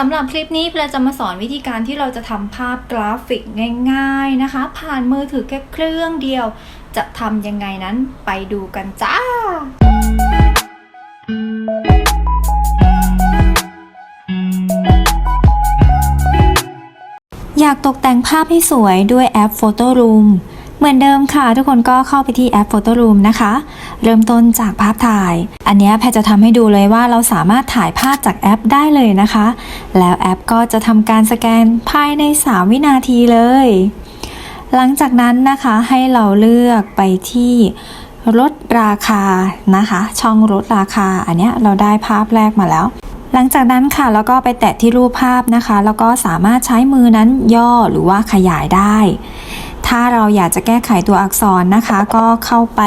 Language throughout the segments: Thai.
สำหรับคลิปนี้เราจะมาสอนวิธีการที่เราจะทำภาพกราฟิกง่าย ๆนะคะ ผ่านมือถือแค่เครื่องเดียว จะทำยังไงนั้นไปดูกันจ้า อยากตกแต่งภาพให้สวยด้วยแอป Photo Room เหมือนเดิมค่ะ ทุกคนก็เข้าไปที่แอป Photo Room นะคะ เริ่มต้นจากภาพถ่าย อันนี้แพรจะทำให้ดูเลยว่าเราสามารถถ่ายภาพจากแอปได้เลยนะคะ แล้วแอปก็จะทำการสแกนภายใน 3 วินาทีเลย หลังจากนั้นนะคะให้เราเลือกไปที่ลดราคานะคะ ช่องลดราคาอันเนี้ยเราได้ภาพแรกมาแล้ว หลังจากนั้นค่ะแล้วก็ไปแตะที่รูปภาพนะคะ แล้วก็สามารถใช้มือนั้นย่อหรือว่าขยายได้ ถ้าเราอยากจะแก้ไขตัวอักษรนะคะ ก็เข้าไป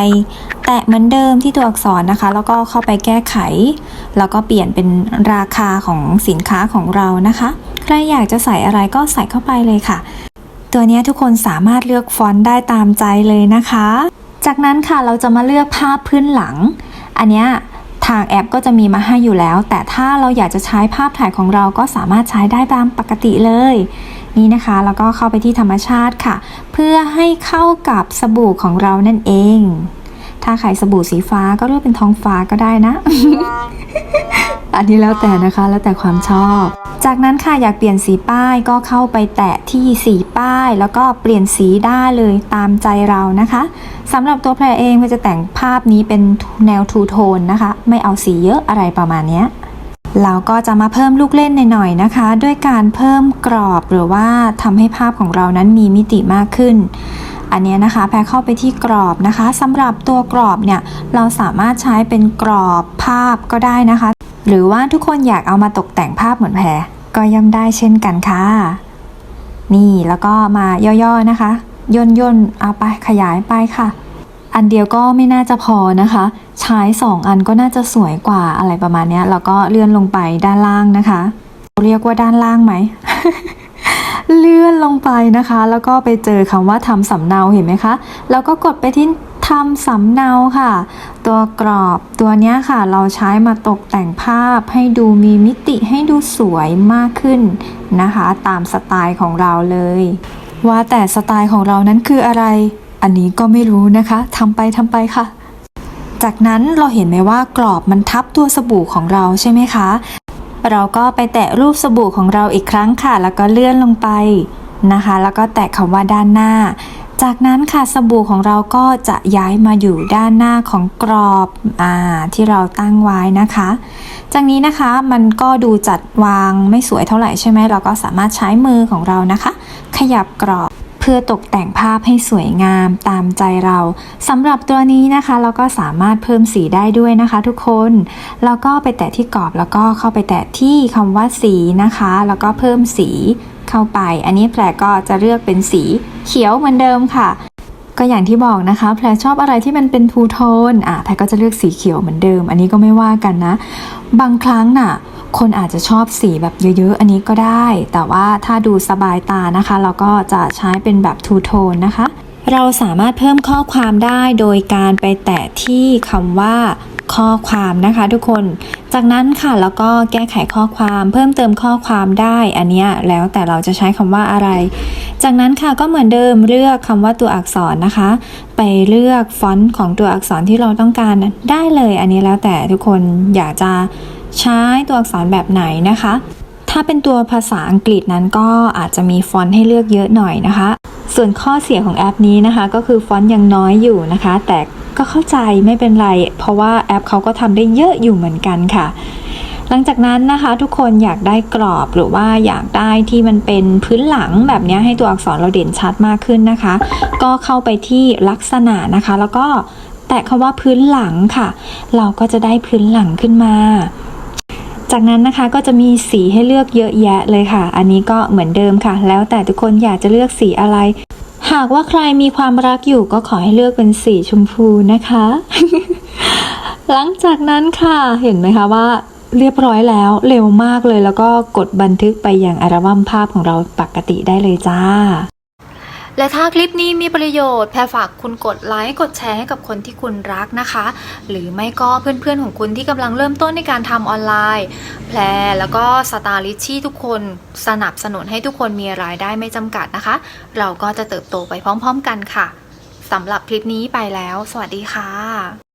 แตะเหมือนเดิมที่ตัวอักษรนะคะ แล้วก็เข้าไปแก้ไข แล้วก็เปลี่ยนเป็นราคาของสินค้าของเรานะคะ ใครอยากจะใส่อะไรก็ใส่เข้าไปเลยค่ะ ตัวนี้ทุกคนสามารถเลือกฟอนต์ได้ตามใจเลยนะคะ จากนั้นค่ะเราจะมาเลือกภาพพื้นหลัง อันนี้ทางแอปก็จะมีมาให้อยู่แล้ว แต่ถ้าเราอยากจะใช้ภาพถ่ายของเราก็สามารถใช้ได้ตามปกติเลย นี่นะคะ แล้วก็เข้าไปที่ธรรมชาติค่ะ เพื่อให้เข้ากับสบู่ของเรานั่นเอง ถ้าใครสบู่สีฟ้าก็เลือกเป็นท้องฟ้าก็ได้นะ อันนี้แล้วแต่นะคะแล้วแต่ความชอบ จากนั้นค่ะอยากเปลี่ยนสีป้ายก็เข้าไปแตะที่สีป้าย แล้วก็เปลี่ยนสีได้เลยตามใจเรานะคะสำหรับตัวแพรเองเพื่อจะแต่งภาพนี้เป็นแนวทูโทนนะคะ ไม่เอาสีเยอะอะไรประมาณนี้ เราก็จะมาเพิ่มลูกเล่นหน่อยๆนะคะ ด้วยการเพิ่มกรอบหรือว่าทำให้ภาพของเรานั้นมีมิติมากขึ้น อันนี้นะคะแพรเข้าไปที่กรอบนะคะสำหรับตัวกรอบเนี่ยเราสามารถใช้เป็นกรอบภาพก็ได้นะคะ หรือว่าทุกคนอยากเอามาตกแต่งภาพเหมือนแพรก็ย่อมได้เช่นกันค่ะ นี่แล้วก็มาย่อๆนะคะ ย่นๆเอาไปขยายไปค่ะ อันเดียวก็ไม่น่าจะพอนะคะ ใช้สองอันก็น่าจะสวยกว่าอะไรประมาณนี้แล้วก็เลื่อนลงไปด้านล่างนะคะเรียกว่าด้านล่างไหมเลื่อนลงไปนะคะ แล้วก็ไปเจอคำว่าทำสำเนาเห็นไหมคะ แล้วก็กดไปที่ทำสำเนาค่ะ ตัวกรอบตัวนี้ค่ะ เราใช้มาตกแต่งภาพให้ดูมีมิติให้ดูสวยมากขึ้นนะคะ ตามสไตล์ของเราเลย ว่าแต่สไตล์ของเรานั้นคืออะไร อันนี้ก็ไม่รู้นะคะทำไปทำไปค่ะ จากนั้นเราเห็นไหมว่ากรอบมันทับตัวสบู่ของเราใช่ไหมคะ เราก็ไปแตะรูปสบู่ของเราอีกครั้งค่ะ แล้วก็เลื่อนลงไปนะคะ แล้วก็แตะคำว่าด้านหน้า จากนั้นค่ะสบู่ของเราก็จะย้ายมาอยู่ด้านหน้าของกรอบอที่เราตั้งไว้นะคะ จากนี้นะคะมันก็ดูจัดวางไม่สวยเท่าไหร่ใช่ไหมเราก็สามารถใช้มือของเรานะคะ ขยับกรอบ เพื่อตกแต่งภาพให้สวยงามตามใจเราสำหรับตัวนี้นะคะ เราก็สามารถเพิ่มสีได้ด้วยนะคะ ทุกคนแล้วก็ไปแตะที่กรอบแล้วก็เข้าไปแตะที่คำว่าสีนะคะ แล้วก็เพิ่มสีเข้าไป อันนี้แพรก็จะเลือกเป็นสีเขียวเหมือนเดิมค่ะ ก็อย่างที่บอกนะคะ แพรชอบอะไรที่มันเป็นทูโทนอะแพรก็จะเลือกสีเขียวเหมือนเดิม อันนี้ก็ไม่ว่ากันนะ บางครั้งน่ะ คนอาจจะชอบสีแบบเยอะๆ อันนี้ก็ได้ แต่ว่าถ้าดูสบายตานะคะ เราก็จะใช้เป็นแบบทูโทนนะคะ เราสามารถเพิ่มข้อความได้โดยการไปแตะที่คำว่า ข้อความนะคะทุกคน จากนั้นค่ะแล้วก็แก้ไขข้อความเพิ่มเติมข้อความได้อันนี้แล้วแต่เราจะใช้คำว่าอะไร จากนั้นค่ะก็เหมือนเดิมเลือกคำว่าตัวอักษรนะคะ ไปเลือกฟอนต์ของตัวอักษรที่เราต้องการได้เลย อันนี้แล้วแต่ทุกคนอยากจะใช้ตัวอักษรแบบไหนนะคะ ถ้าเป็นตัวภาษาอังกฤษนั้นก็อาจจะมีฟอนต์ให้เลือกเยอะหน่อยนะคะ ส่วนข้อเสียของแอปนี้นะคะ ก็คือฟอนต์ยังน้อยอยู่นะคะ แต่ ก็เข้าใจไม่เป็นไร เพราะว่าแอปเขาก็ทำได้เยอะอยู่เหมือนกันค่ะหลังจากนั้นนะคะทุกคนอยากได้กรอบหรือว่าอยากได้ที่มันเป็นพื้นหลังแบบนี้ให้ตัวอักษรเราเด่นชัดมากขึ้นนะคะ ก็เข้าไปที่ลักษณะนะคะ แล้วก็แตะคำว่าพื้นหลังค่ะ เราก็จะได้พื้นหลังขึ้นมา จากนั้นนะคะก็จะมีสีให้เลือกเยอะแยะเลยค่ะ อันนี้ก็เหมือนเดิมค่ะ แล้วแต่ทุกคนอยากจะเลือกสีอะไร หากว่าใครมีความรักอยู่ก็ขอให้เลือกเป็นสีชมพูนะคะ หลังจากนั้นค่ะเห็นไหมคะว่าเรียบร้อยแล้วเร็วมากเลยแล้วก็กดบันทึกไปอย่างอัลบั้มภาพของเราปกติได้เลยจ้า และถ้าคลิปนี้มีประโยชน์แพรฝากคุณกดไลค์กดแชร์ให้กับคนที่คุณรักนะคะ หรือไม่ก็เพื่อนๆของคุณที่กำลังเริ่มต้นในการทำออนไลน์ แพรแล้วก็สตาร์ลิชชี่ทุกคนสนับสนุนให้ทุกคนมีรายได้ไม่จำกัดนะคะ เราก็จะเติบโตไปพร้อมๆกันค่ะสำหรับคลิปนี้ไปแล้ว สวัสดีค่ะ